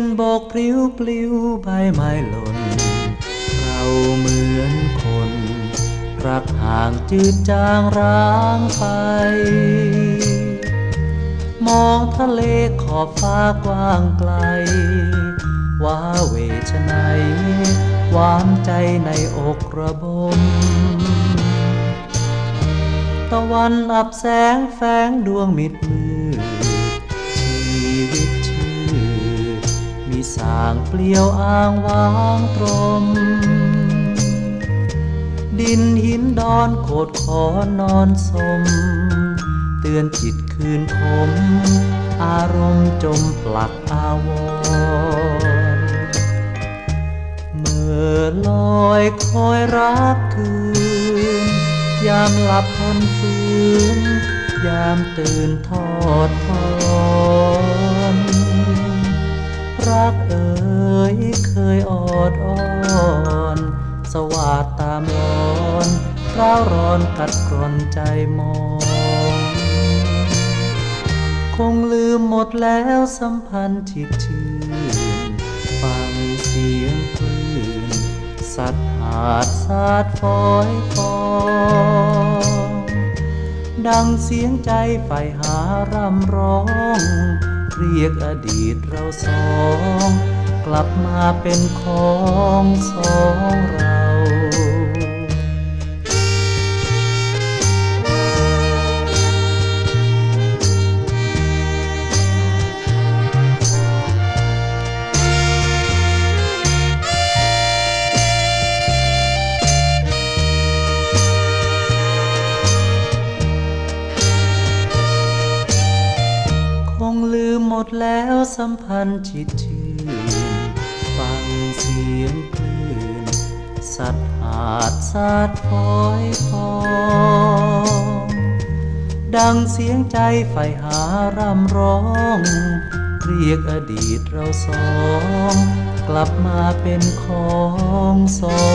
นโบกพลิ้วปลิวใบไม้หล่น เราเหมือนคน รักห่างจืดจางร้างไป มองทะเลขอบฟ้ากว้างไกลว่าเวชไนยหวานใจในอกระบม ตะวันอับแสงแฝงดวงมิดมืดางเปลี่ยวอ้างว้างตรม ดินหินดอนโคดขอนอนสม เตือนจิตคืนคม อารมณ์จมปลักอาวรเมื่อลอยคอยรักคืน ยามหลับทนฝืนยามตื่นทอดทอ สวาดตามร้อนร้าวร้อนกัดกร่อนใจมอง คงลืมหมดแล้วสัมพันธ์ที่ชื่นฟังเสียงคลื่นสัตว์หาดสาดฟอยฟองดังเสียงใจใฝ่หารำร้อง เรียกอดีตเราสอง ลับมาเป็นของสองเราคงลืมหมดแล้วสัมพันธ์ชิดชื่นฟัง เสียงคลื่น สัตว์หาดสาดพอยฟองดังเสียงใจใฝ่หาร่ำร้อง เรียกอดีตเราสอง กลับมาเป็นของสอง